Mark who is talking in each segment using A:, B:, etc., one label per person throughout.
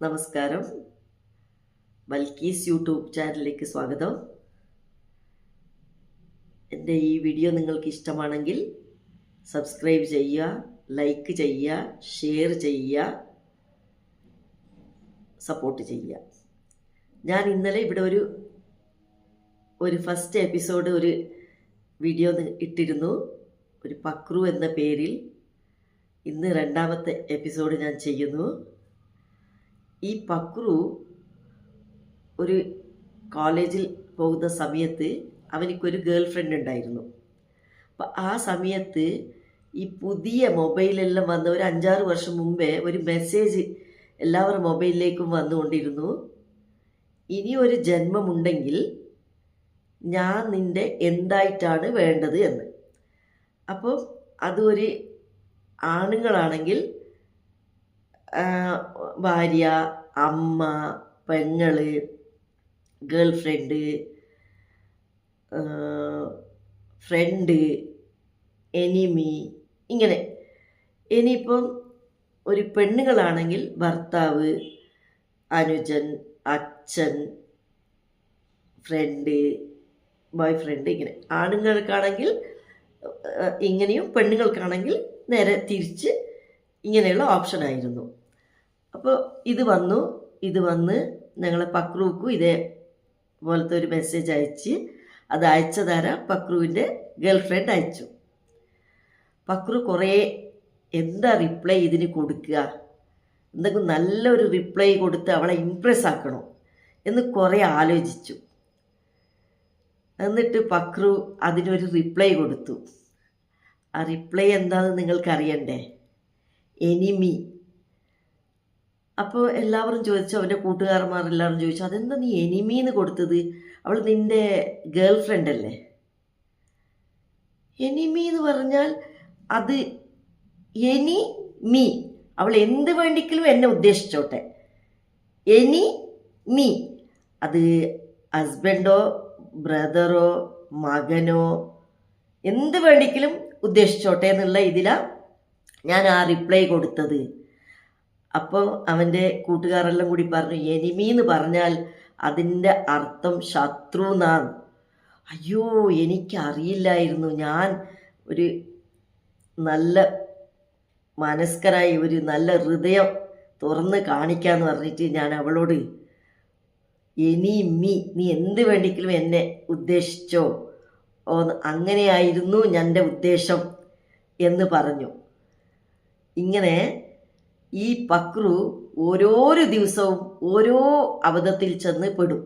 A: നമസ്കാരം. ബൽക്കീസ് യൂട്യൂബ് ചാനലിലേക്ക് സ്വാഗതം. എന്റെ ഈ വീഡിയോ നിങ്ങൾക്ക് ഇഷ്ടമാണെങ്കിൽ സബ്സ്ക്രൈബ് ചെയ്യുക ലൈക്ക് ചെയ്യുക ഷെയർ ചെയ്യുക സപ്പോർട്ട് ചെയ്യുക. ഞാൻ ഇന്നലെ ഇവിടെ ഒരു ഒരു ഫസ്റ്റ് എപ്പിസോഡ് ഒരു വീഡിയോ ഇട്ടിരുന്നു. ഒരു പക്രു എന്ന പേരിൽ ഇന്ന് രണ്ടാമത്തെ എപ്പിസോഡ് ഞാൻ ചെയ്യുന്നു. ഈ പക്രു ഒരു കോളേജിൽ പോകുന്ന സമയത്ത് അവനിക്കൊരു ഗേൾ ഫ്രണ്ട് ഉണ്ടായിരുന്നു. അപ്പം ആ സമയത്ത് ഈ പുതിയ മൊബൈലെല്ലാം വന്ന ഒരു അഞ്ചാറ് വർഷം മുമ്പേ ഒരു മെസ്സേജ് എല്ലാവരുടെ മൊബൈലിലേക്കും വന്നുകൊണ്ടിരുന്നു. ഇനി ഒരു ജന്മമുണ്ടെങ്കിൽ ഞാൻ നിന്റെ എന്തായിട്ടാണ് വേണ്ടത് എന്ന്. അപ്പോൾ അതൊരു ആണുങ്ങളാണെങ്കിൽ ഭാര്യ അമ്മ പെങ്ങൾ ഗേൾ ഫ്രണ്ട് ഫ്രണ്ട് എനിമി ഇങ്ങനെ. ഇനിയിപ്പം ഒരു പെണ്ണുകളാണെങ്കിൽ ഭർത്താവ് അനുജൻ അച്ഛൻ ഫ്രണ്ട് ബോയ് ഫ്രണ്ട് ഇങ്ങനെ. ആണുങ്ങൾക്കാണെങ്കിൽ ഇങ്ങനെയും പെണ്ണുങ്ങൾക്കാണെങ്കിൽ നേരെ തിരിച്ച് ഇങ്ങനെയുള്ള ഓപ്ഷനായിരുന്നു. അപ്പോൾ ഇത് വന്നു ഇത് വന്ന് ഞങ്ങളെ പക്രുവിക്കും ഇതേ പോലത്തെ ഒരു മെസ്സേജ് അയച്ച് അത് അയച്ചതാര പക്രുവിന്റെ ഗേൾ ഫ്രണ്ട് അയച്ചു. പക്രു കുറേ എന്താ റിപ്ലൈ ഇതിന് കൊടുക്കുക? എന്തെങ്കിലും നല്ലൊരു റിപ്ലൈ കൊടുത്ത് അവളെ ഇമ്പ്രസ് ആക്കണോ? എന്ന് കുറേ ആലോചിച്ചു. എന്നിട്ട് പക്രു അതിനൊരു റിപ്ലൈ കൊടുത്തു. ആ റിപ്ലൈ എന്താണെന്ന് നിങ്ങൾക്കറിയണ്ടേ? എനിമി. അപ്പോൾ എല്ലാവരും ചോദിച്ചു അവന്റെ കൂട്ടുകാരന്മാർ എല്ലാവരും ചോദിച്ചു അതെന്താ നീ എനിമീന്ന് കൊടുത്തത്? അവൾ നിന്റെ ഗേൾ ഫ്രണ്ട് അല്ലേ? എനിമി എന്ന് പറഞ്ഞാൽ അത് എനി മീ. അവൾ എന്ത് വേണ്ടിക്കലും എന്നെ ഉദ്ദേശിച്ചോട്ടെ. Any me. അത് ഹസ്ബൻഡോ ബ്രദറോ മകനോ എന്ത് വേണ്ടിക്കലും ഉദ്ദേശിച്ചോട്ടെ എന്നുള്ള ഇതിലാണ് ഞാൻ ആ റിപ്ലൈ കൊടുത്തത്. അപ്പോൾ അവന്റെ കൂട്ടുകാരെല്ലാം കൂടി പറഞ്ഞു എനിമി എന്ന് പറഞ്ഞാൽ അതിന്റെ അർത്ഥം ശത്രു എന്നാണ് അയ്യോ എനിക്കറിയില്ലായിരുന്നു. ഞാൻ ഒരു നല്ല മനസ്കരായി ഒരു നല്ല ഹൃദയം തുറന്ന് കാണിക്കാന്ന് പറഞ്ഞിട്ട് ഞാൻ അവളോട് എനി മീ നീ എന്ത് വേണ്ടിക്കലും എന്നെ ഉദ്ദേശിച്ചോ? ഓ അങ്ങനെയായിരുന്നു എന്റെ ഉദ്ദേശം എന്ന് പറഞ്ഞു. ഇങ്ങനെ ഈ പക്രു ഓരോരോ ദിവസവും ഓരോ അബദ്ധത്തിൽ ചെന്ന് പെടും.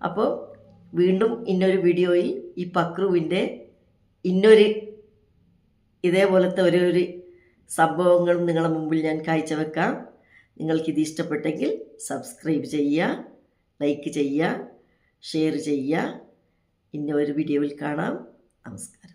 A: അപ്പോൾ വീണ്ടും ഇന്നൊരു വീഡിയോയിൽ ഈ പക്രുവിന്റെ ഇന്നൊരു ഇതേപോലത്തെ ഒരു സംഭവങ്ങളും നിങ്ങളുടെ മുമ്പിൽ ഞാൻ കാഴ്ചവെക്കാം. നിങ്ങൾക്കിത് ഇഷ്ടപ്പെട്ടെങ്കിൽ സബ്സ്ക്രൈബ് ചെയ്യുക ലൈക്ക് ചെയ്യുക ഷെയർ ചെയ്യുക. ഇന്ന ഒരു വീഡിയോയിൽ കാണാം. നമസ്കാരം.